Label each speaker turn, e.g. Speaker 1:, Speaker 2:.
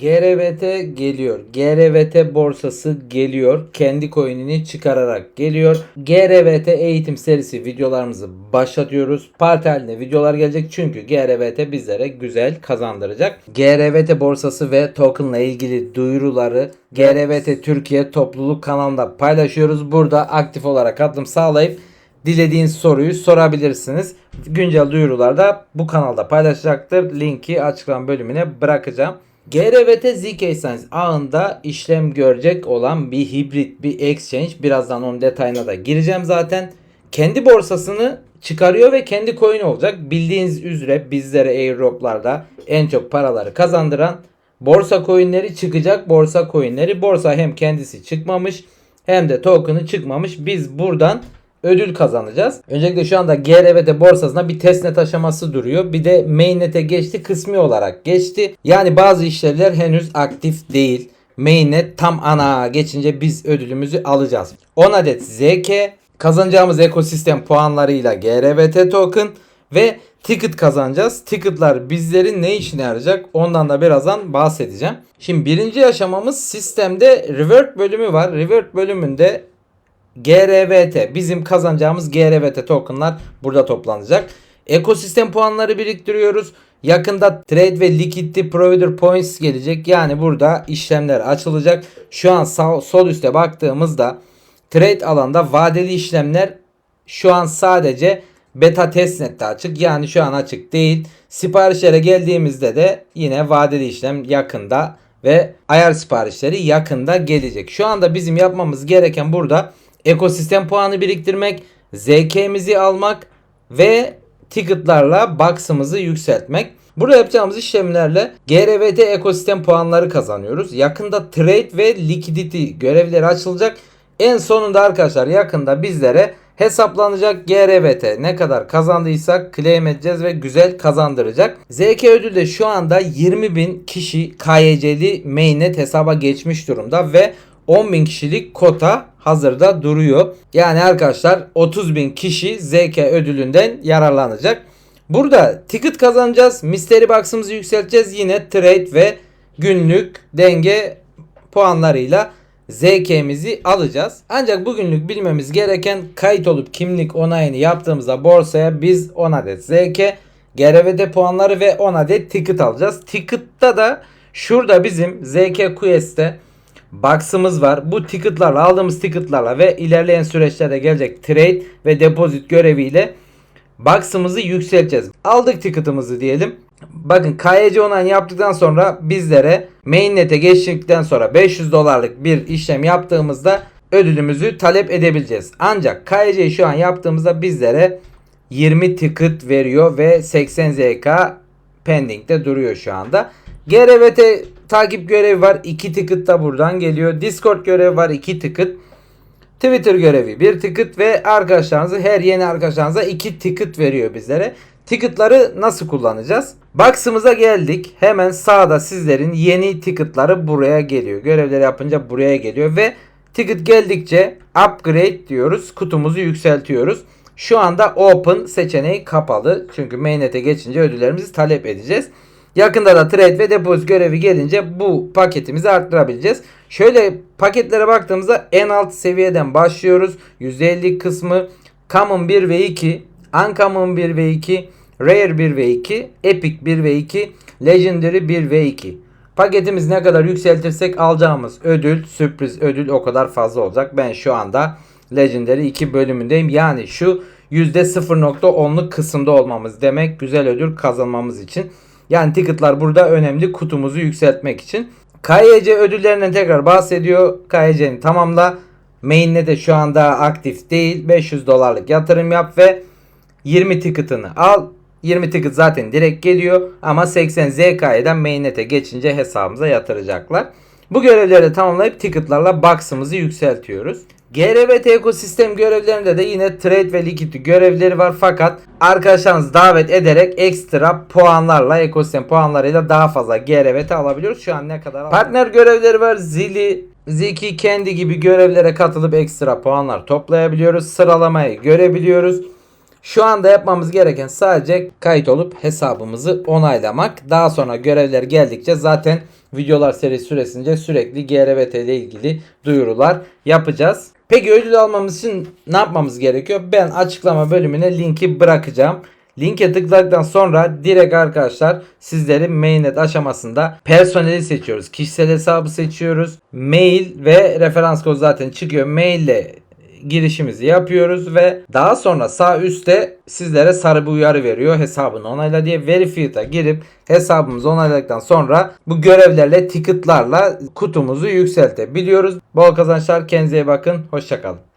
Speaker 1: GRVT geliyor. GRVT borsası geliyor. Kendi coin'ini çıkararak geliyor. GRVT eğitim serisi videolarımızı başlatıyoruz. Parti halinde videolar gelecek çünkü GRVT bizlere güzel kazandıracak. GRVT borsası ve tokenla ilgili duyuruları GRVT Türkiye topluluk kanalında paylaşıyoruz. Burada aktif olarak katılım sağlayıp dilediğiniz soruyu sorabilirsiniz. Güncel duyurular da bu kanalda paylaşacaktır. Linki açıklama bölümüne bırakacağım. GRVT ZK Science ağında işlem görecek olan bir hibrit bir exchange. Birazdan onun detayına da gireceğim zaten. Kendi borsasını çıkarıyor ve kendi coin olacak. Bildiğiniz üzere bizlere airdroplarda en çok paraları kazandıran borsa coinleri çıkacak. Borsa coinleri borsa hem kendisi çıkmamış hem de token'ı çıkmamış. Biz buradan ödül kazanacağız. Öncelikle şu anda GRVT borsasında bir testnet aşaması duruyor. Bir de mainnet'e geçti. Kısmi olarak geçti. Yani bazı işlevler henüz aktif değil. Mainnet tam ana geçince biz ödülümüzü alacağız. 10 adet ZK kazanacağımız ekosistem puanlarıyla GRVT token ve ticket kazanacağız. Ticketlar bizlerin ne işine yarayacak ondan da birazdan bahsedeceğim. Şimdi birinci aşamamız sistemde revert bölümü var. Revert bölümünde GRVT bizim kazanacağımız GRVT tokenlar burada toplanacak. Ekosistem puanları biriktiriyoruz. Yakında Trade ve Liquidity Provider Points gelecek. Yani burada işlemler açılacak. Şu an sağ, sol üstte baktığımızda Trade alanda vadeli işlemler şu an sadece beta testnet'te açık. Yani şu an açık değil. Siparişlere geldiğimizde de yine vadeli işlem yakında ve ayar siparişleri yakında gelecek. Şu anda bizim yapmamız gereken burada ekosistem puanı biriktirmek, ZK'mizi almak ve ticketlarla box'ımızı yükseltmek. Burada yapacağımız işlemlerle GRVT ekosistem puanları kazanıyoruz. Yakında trade ve liquidity görevleri açılacak. En sonunda arkadaşlar yakında bizlere hesaplanacak GRVT ne kadar kazandıysak claim edeceğiz ve güzel kazandıracak. ZK ödül de şu anda 20.000 kişi KYC'li mainnet hesaba geçmiş durumda ve 10.000 kişilik kota hazırda duruyor. Yani arkadaşlar 30.000 kişi ZK ödülünden yararlanacak. Burada ticket kazanacağız. Mystery box'ımızı yükselteceğiz. Yine trade ve günlük denge puanlarıyla ZK'mizi alacağız. Ancak bugünlük bilmemiz gereken kayıt olup kimlik onayını yaptığımızda borsaya biz 10 adet ZK, GRVT puanları ve 10 adet ticket alacağız. Ticket'ta da şurada bizim ZK Quest'te box'ımız var. Bu ticket'larla aldığımız ticket'larla ve ilerleyen süreçlerde gelecek trade ve deposit göreviyle box'ımızı yükselteceğiz. Aldık ticket'ımızı diyelim. Bakın KYC onayını yaptıktan sonra bizlere mainnet'e geçtikten sonra 500 dolarlık bir işlem yaptığımızda ödülümüzü talep edebileceğiz. Ancak KYC'yi şu an yaptığımızda bizlere 20 ticket veriyor ve 80 ZK pending'de duruyor şu anda. GRVT takip görevi var. 2 ticket da buradan geliyor. Discord görevi var. 2 ticket. Twitter görevi bir ticket ve arkadaşlarınızı her yeni arkadaşlarınıza 2 ticket veriyor bizlere. Ticket'ları nasıl kullanacağız? Box'ımıza geldik. Hemen sağda sizlerin yeni ticket'ları buraya geliyor. Görevleri yapınca buraya geliyor ve ticket geldikçe upgrade diyoruz. Kutumuzu yükseltiyoruz. Şu anda open seçeneği kapalı. Çünkü mainnet'e geçince ödüllerimizi talep edeceğiz. Yakında da trade ve deposit görevi gelince bu paketimizi arttırabileceğiz. Şöyle paketlere baktığımızda en alt seviyeden başlıyoruz. %50 kısmı Common 1 ve 2, Uncommon 1 ve 2, Rare 1 ve 2, Epic 1 ve 2, Legendary 1 ve 2. Paketimiz ne kadar yükseltirsek alacağımız ödül, sürpriz ödül o kadar fazla olacak. Ben şu anda Legendary 2 bölümündeyim. Yani şu %0.10'luk kısımda olmamız demek güzel ödül kazanmamız için. Yani ticketlar burada önemli kutumuzu yükseltmek için. KYC ödüllerinden tekrar bahsediyor. KYC'ni tamamla. Main'de de şu anda aktif değil. 500 dolarlık yatırım yap ve 20 ticket'ını al. 20 ticket zaten direkt geliyor ama 80 ZK'den mainnet'e geçince hesabımıza yatıracaklar. Bu görevleri tamamlayıp ticket'larla box'ımızı yükseltiyoruz. GRVT ekosistem görevlerinde de yine trade ve liquidity görevleri var fakat arkadaşlarınızı davet ederek ekstra puanlarla ekosistem puanlarıyla daha fazla GRVT alabiliyoruz. Şu an ne kadar Partner görevleri var. Zili, Ziki kendi gibi görevlere katılıp ekstra puanlar toplayabiliyoruz. Sıralamayı görebiliyoruz. Şu anda yapmamız gereken sadece kayıt olup hesabımızı onaylamak. Daha sonra görevler geldikçe zaten videolar serisi süresince sürekli GRVT ile ilgili duyurular yapacağız. Peki ödül almamız için ne yapmamız gerekiyor? Ben açıklama bölümüne linki bırakacağım. Linke tıkladıktan sonra direkt arkadaşlar sizleri mainnet aşamasında personeli seçiyoruz. Kişisel hesabı seçiyoruz. Mail ve referans kod zaten çıkıyor. Mail ile girişimizi yapıyoruz ve daha sonra sağ üstte sizlere sarı bir uyarı veriyor hesabını onayla diye Verified'a girip hesabımızı onayladıktan sonra bu görevlerle ticketlarla kutumuzu yükseltebiliyoruz. Bol kazançlar kendinize iyi bakın hoşçakalın.